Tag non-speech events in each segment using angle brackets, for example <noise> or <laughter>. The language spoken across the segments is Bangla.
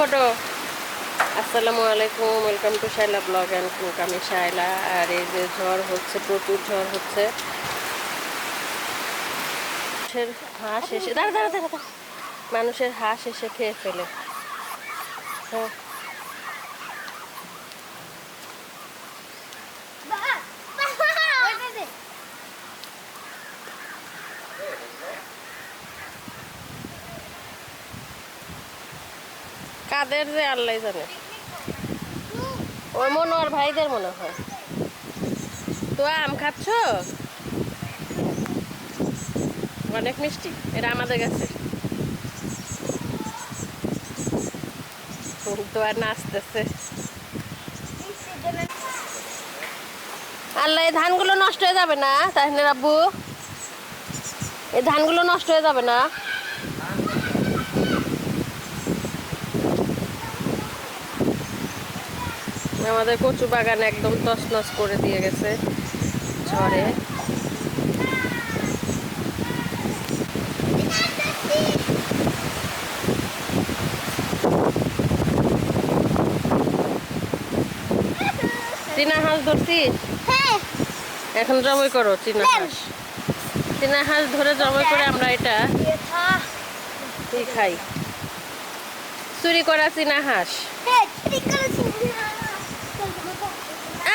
ফটো আসসালামু আলাইকুম welcome to Shaila blog and cook আমি শাইলা আর এই যে ঝড় হচ্ছে, প্রচুর ঝড় হচ্ছে। মানুষের হাঁস এসে। মানুষের হাঁস এসে খেয়ে ফেলে। হ্যাঁ। কাদের যে আল্লাহ জানে। ওই মনোয়ার ভাইদের মনে হয়। তো আম খাচ্ছ? অনেক মিষ্টি, এটা আমাদের কাছে। তো আর আল্লাহ, এই ধানগুলো নষ্ট হয়ে যাবে না, তাহলে আব্বু এই ধানগুলো নষ্ট হয়ে যাবে না? আমাদের কচু বাগান একদম তছনছ করে দিয়ে গেছে ঝড়ে। চীনা হাঁস ধরছিস এখন জমই করো চীনা হাঁস। চীনা হাঁস ধরে জমই করে আমরা এটা খাই? চুরি করা চীনা হাঁস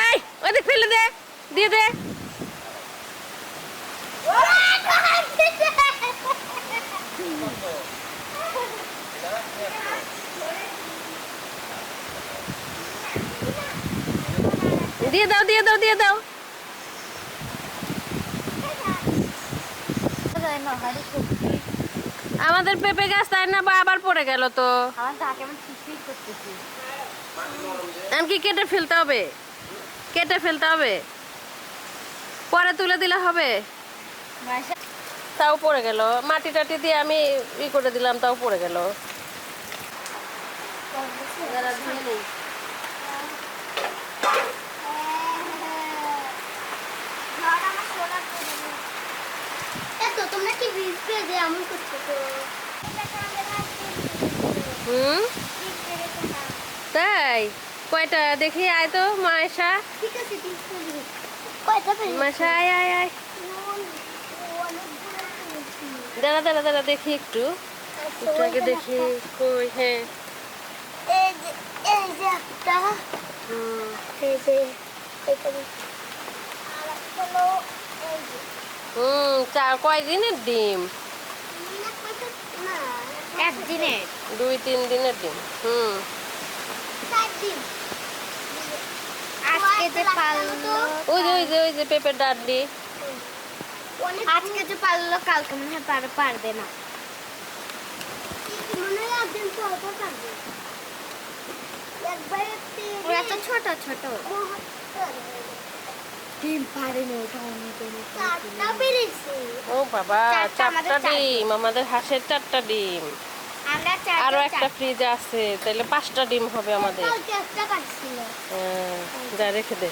এই ওদের ফেলে দে দিয়ে দে। দিয়ে দাও দিয়ে দাও দিয়ে দাও। আমাদের পেঁপে গাছ তাই না বা আবার পড়ে গেল তো? কি কেটে ফেলতে হবে। কেটে ফেলতে হবে। পরে তুলে দিলে হবে? তাও পড়ে গেল। মাটি টাটি দিয়ে আমি ই করে দিলাম, তাও পড়ে গেল। হুম? তাই? কয়টা? দেখি, আয় তো মায়েশা ঠিক আছে আয় আয় আয়। দাঁড়া দাঁড়া দাঁড়া দেখি একটু। একটু দেখি কই হ্যাঁ। হুম, চার কয় দিনের ডিম? একদিনের। দুই তিন দিনের ডিম হুম। যে পারল ওই যে ওই যে ওই যে পেঁপের ডাড্ডি আজকে যে পারল কালকে মনে হয় পারবে না। মনে হয় ওরা তো ছোট ছোট। ডিম পারে না ওটা অনেক ও বাবা চারটা। ডিম আমাদের হাঁসের চারটা ডিম। আরও একটা ফ্রিজ আছে তাহলে পাঁচটা ডিম হবে আমাদের। হ্যাঁ, যা রেখে দে।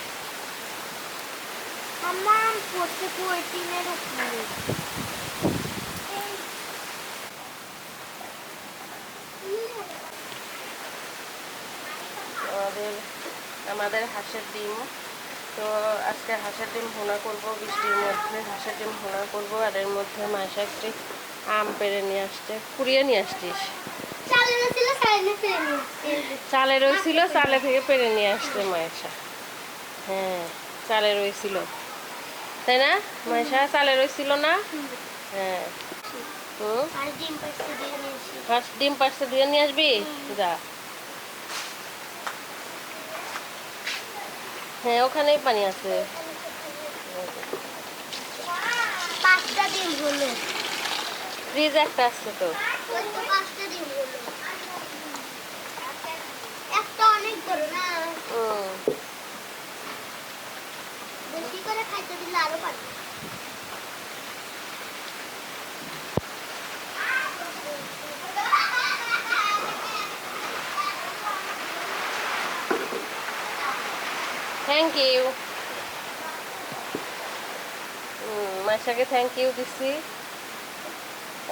আমাদের হাঁসের ডিম। তো আজকে হাঁসের ডিম ভুনা করব বৃষ্টির মধ্যে হাঁসের ডিম ভুনা করব আর এর মধ্যে মাসা একটি আম পেড়ে নিয়ে আসতে কুড়িয়ে নিয়ে আসছিস? চালে রয়েছিল চালে থেকে পেরে নিয়ে আসতে মায়েশা। হ্যাঁ চালে রয়েছিল তাই না মায়েশা? চালে রয়েছিল না? হ্যাঁ। আর ডিম পাশে দিয়ে নিয়ে আসবি? যা। হ্যাঁ ওখানেই পানি আছে। পাঁচটা ডিম হলো। ফ্রিজ একটা আছে তো। থ্যাংক ইউ মাসাকে থ্যাংক ইউ দিচ্ছি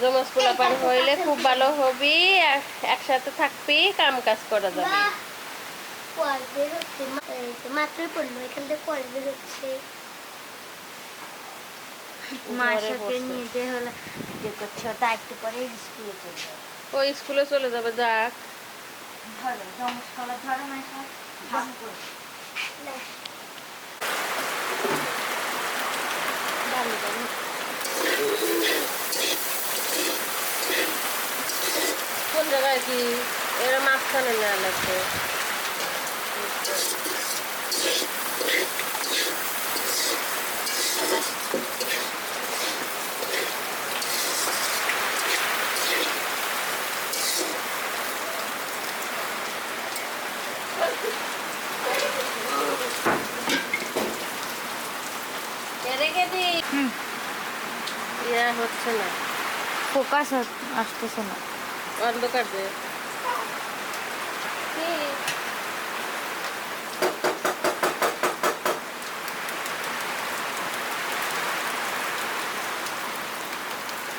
জমস পোলা পান হইলে খুব ভালো হবি একসাথে থাকবি কাম কাজ করা যাবে। বাহ পর বের হচ্ছে মা- এই তো মাত্রই পড়ল এখান থেকে পর হচ্ছে। মার সাথে নিয়ে হলো যে করছে ওটা একটু পরে স্কুলে চলে যাবে। ওই স্কুলে চলে যাবে যাক। ধরো জমস কলা ধরো মায়ের সাথে করে না, দামি দামি কোন জায়গায় কি? এরা মাঝখানে নেওয়া লাগবে। ইয়া হচ্ছে না। ফোকাস আসতেছে না। অন্ধকার দে কি?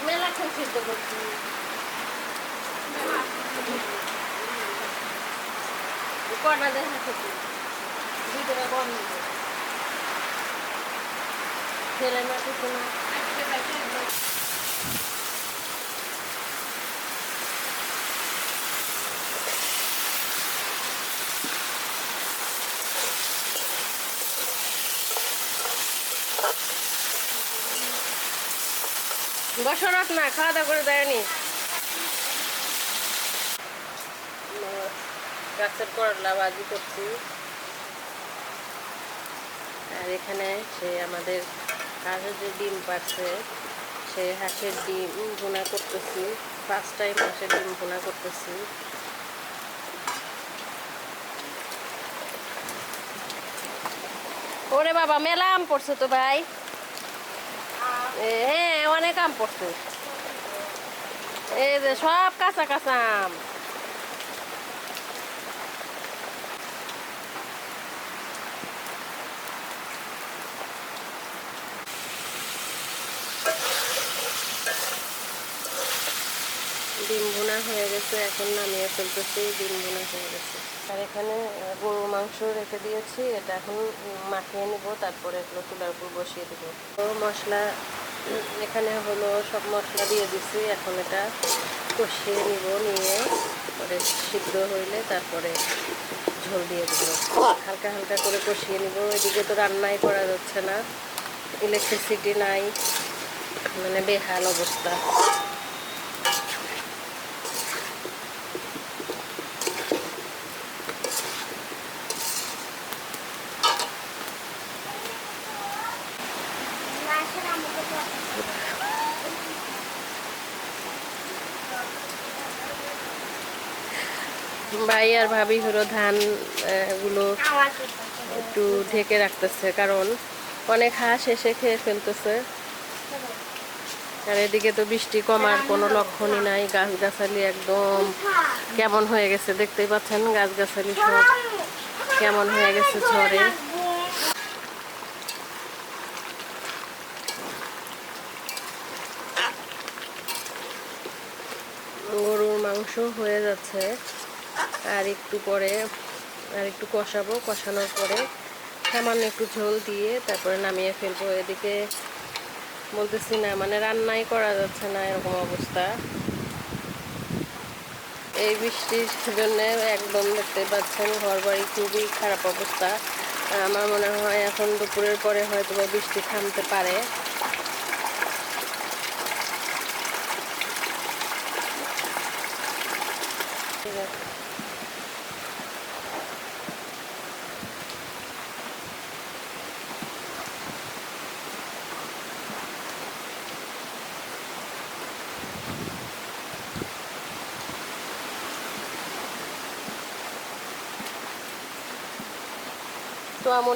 মেলাক্ষণ সিদ্ধ করছি কটা দেখা খেতে ভিতরে বন্ধ ছেলে না কিছু না। বসরাত না, খাওয়া দাওয়া করে দেয়নি। গাছের করলা বাজি করছি। আর এখানে সে আমাদের হাঁসের যে ডিম পাচ্ছে, সে হাঁসের ডিম ভুনা করতেছি। ফার্স্ট টাইম হাঁসের ডিম ভুনা করতেছি। ওরে বাবা, মেলাম পড়ছে তো ভাই। হ্যাঁ অনেক আম পড়ছে। এই যে সব কাঁচা কাঁচা আম। ডিম ভুনা হয়ে গেছে, এখন নামিয়ে ফেলতেছি, ডিম ভুনা হয়ে গেছে। আর এখানে গরু মাংস রেখে দিয়েছি, এটা এখন মাখিয়ে নিব, তারপরে এগুলো চুলার উপর বসিয়ে দেব। তো মশলা এখানে হলো সব মশলা দিয়ে দিছি, এখন এটা কষিয়ে নিব, নিয়ে পরে সিদ্ধ হইলে তারপরে ঝোল দিয়ে দেবো। হালকা হালকা করে কষিয়ে নিব, এদিকে তো রান্নাই করা যাচ্ছে না, ইলেকট্রিসিটি নাই মানে বেহাল অবস্থা। ভাই আর ভাবি হলো ধানগুলো একটু ঢেকে রাখতেছে, কারণ অনেক হাঁস এসে খেয়ে ফেলতেছে। আর এদিকে তো বৃষ্টি কমার কোনো লক্ষণই নাই, গাছগাছালি একদম কেমন হয়ে গেছে দেখতেই পাচ্ছেন, গাছগাছালি সব কেমন হয়ে গেছে ঝড়ে। গরুর মাংস হয়ে যাচ্ছে। আর একটু পরে, আর একটু কষাবো। কষানোর পরে সামান্য একটু ঝোল দিয়ে তারপরে নামিয়ে ফেলব। এদিকে বলতেছি না মানে রান্নাই করা যাচ্ছে না এরকম অবস্থা। এই বৃষ্টির জন্য একদম দেখতে পাচ্ছেন ঘর বাড়ি খুবই খারাপ অবস্থা। আমার মনে হয় এখন দুপুরের পরে হয়তো বৃষ্টি থামতে পারে ঠিক আছে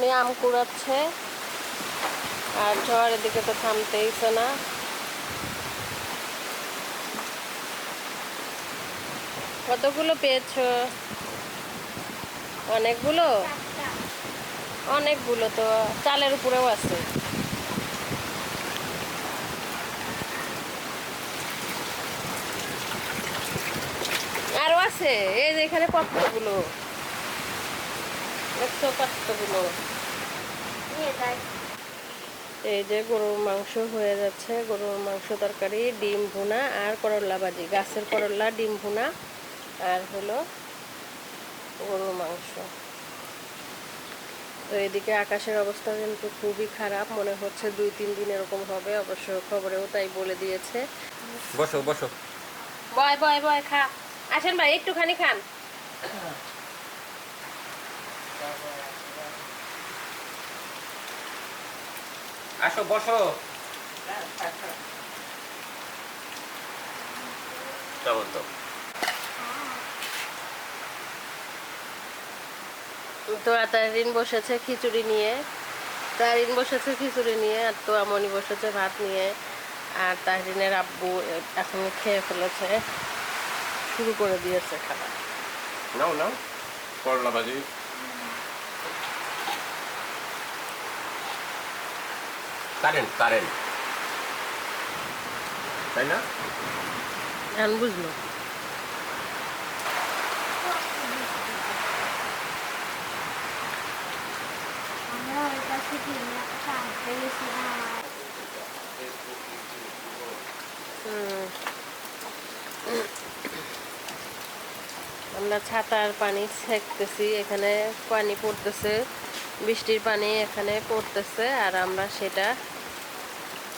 সোয়ামনি আম কুড়াচ্ছে। আর ঝড় এদিকে তো থামতেইছে না। কতগুলো পেয়েছ? অনেকগুলো? অনেকগুলো তো, চালের উপরেও আছে। আরও আছে, এই যে এখানে কতগুলো দেখছ কতগুলো এই যে গরুর মাংস হয়ে যাচ্ছে গরুর মাংস তরকারি ডিম ভুনা আর করলা ভাজি গাছের করলা ডিম ভুনা আর হলো গরুর মাংস। তো এদিকে আকাশের অবস্থা কিন্তু খুবই খারাপ মনে হচ্ছে দুই তিন দিন এরকম হবে অবশ্য খবরেও তাই বলে দিয়েছে। বসো বসো। বয় বয় বয় খা। আসেন ভাই একটুখানি খান। <coughs> আসো বসো। কেমন তো তো তারিন বসেছে খিচুড়ি নিয়ে। তারিন বসেছে খিচুড়ি নিয়ে আর তো আমনি বসেছে ভাত নিয়ে। আর তাহরিনের আব্বু এখন খেয়ে ফেলেছে। শুরু করে দিয়েছে খাওয়া নাও নাও। করলা ভাজি। Current current. তাই না? এখন বুঝলো। আমরা ছাতার পানি সেকতেছি এখানে পানি পড়তেছে বৃষ্টির পানি এখানে পড়তেছে আর আমরা সেটা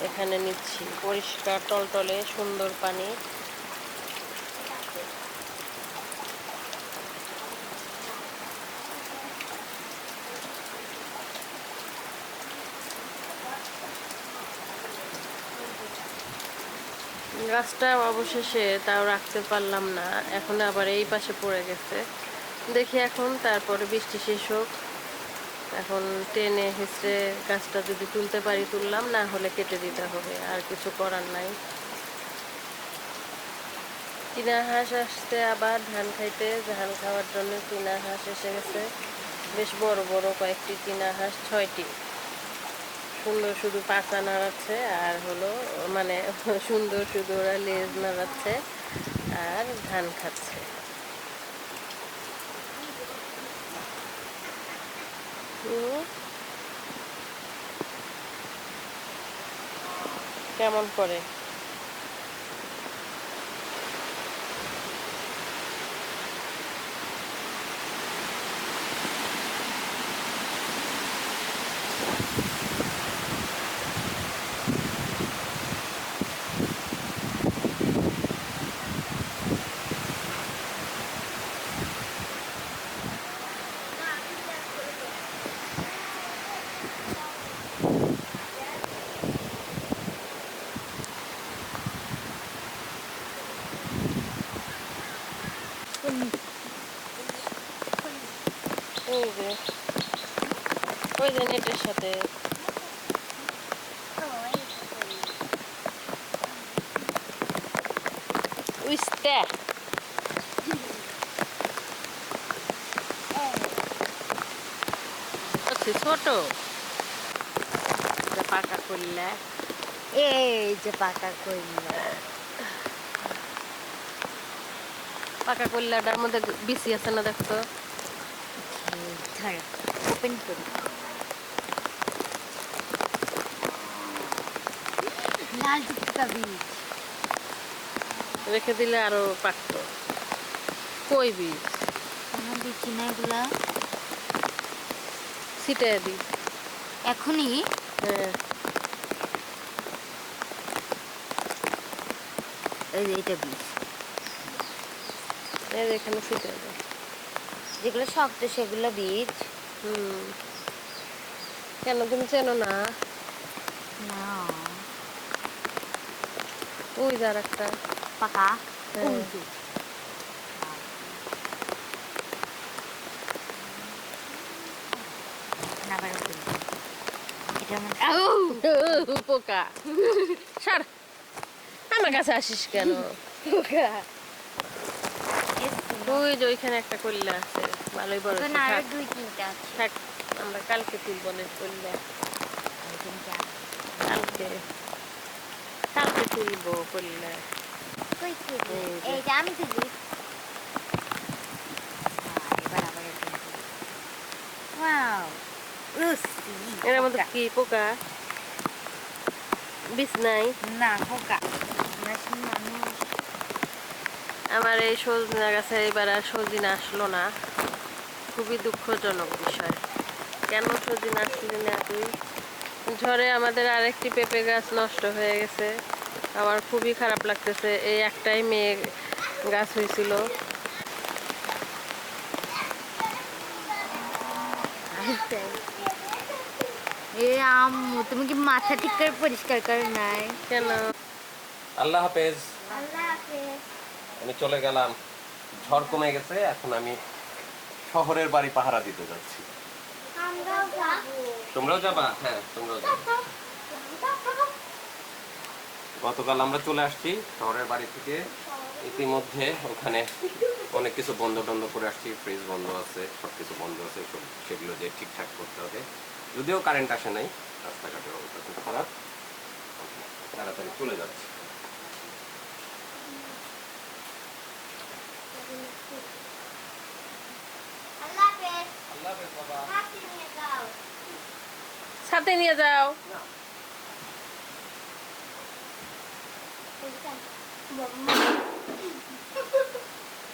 এখানে নিচ্ছি। পরিষ্কার, টলটলে, সুন্দর পানি। গাছটা অবশেষে তাও রাখতে পারলাম না। এখন আবার এই পাশে পড়ে গেছে। দেখি এখন, তারপরে বৃষ্টি শেষ হোক। এখন টেনে হেসড়ে গাছটা যদি তুলতে পারি তুললাম, না হলে কেটে দিতে হবে, আর কিছু করার নাই। চীনা হাঁস আসছে আবার ধান খাইতে, ধান খাওয়ার জন্য চীনা হাঁস এসে গেছে। বেশ বড় বড় কয়েকটি চীনা হাঁস, ছয়টি। সুন্দর শুধু পাখা নাড়াচ্ছে, আর হলো মানে সুন্দর শুধু ওরা লেজ নাড়াচ্ছে আর ধান খাচ্ছে। কেমন করে? ওই যে নেটের সাথে। ছোট। পাকা করলে। এই যে পাকা কইলা পাকা কল্যাটার মধ্যে বিসি আছে না দেখতো? ধর ওপেন করি। লাল টুকটা বীজ রেখে দিলে আরও পাকতো। কই বীজ আমার দিচ্ছি না এগুলা। ছিটাই দি এখনই? হ্যাঁ। এই যে এটা বীজ এখানে ছিটাই যেগুলো শক্ত সেগুলো বীজ। হুম। কেন তুমি চেনো না? না। ওই যার একটা। পাকা? হ্যাঁ। পোকা। সার। আমার কাছে আসিস কেন? <laughs> পোকা। ওই যে ওইখানে একটা আছে ভালোই বড় এখন আরও দুই তিনটা আছে। থাক আমরা কালকে তুলব না কল্যা কালকে কালকে তুলবো কল্যা কই তুলবি? এই যে। আমি তুলি এবার আবার একদম ওয়াও এর মধ্যে কি পোকা? বিষ নাই? না পোকা। আমার এই সজনা গাছে এবার আর সজিনা আসলো না। খুবই দুঃখজনক বিষয়। কেন সজিনা আসলি না তুই? ঝড়ে আমাদের আরেকটি পেঁপে গাছ নষ্ট হয়ে গেছে। আমার খুবই খারাপ লাগতেছে এই একটাই মেয়ে গাছ হয়েছিল। এ আম্মু তুমি কি মাথা ঠিক করে পরিষ্কার করে নাই? কেন? আল্লাহ হাফেজ। আল্লাহ হাফেজ। আমি চলে গেলাম। ঝড় কমে গেছে এখন আমি শহরের বাড়ি পাহারা দিতে যাচ্ছি। তোমরাও যাবা? হ্যাঁ তোমরাও যাবা। গতকাল আমরা চলে আসছি শহরের বাড়ি থেকে। ইতিমধ্যে ওখানে অনেক কিছু বন্ধ টন্ধ করে আসছি ফ্রিজ বন্ধ আছে সব কিছু বন্ধ আছে সেগুলো যে ঠিকঠাক করতে হবে। যদিও কারেন্ট আসে নাই রাস্তাঘাটের অবস্থা খুব খারাপ। তাড়াতাড়ি চলে যাচ্ছি আল্লাহ হাফেজ আল্লাহ হাফেজ বাবা হাতে নিয়ে যাও সাথে নিয়ে যাও বলতাম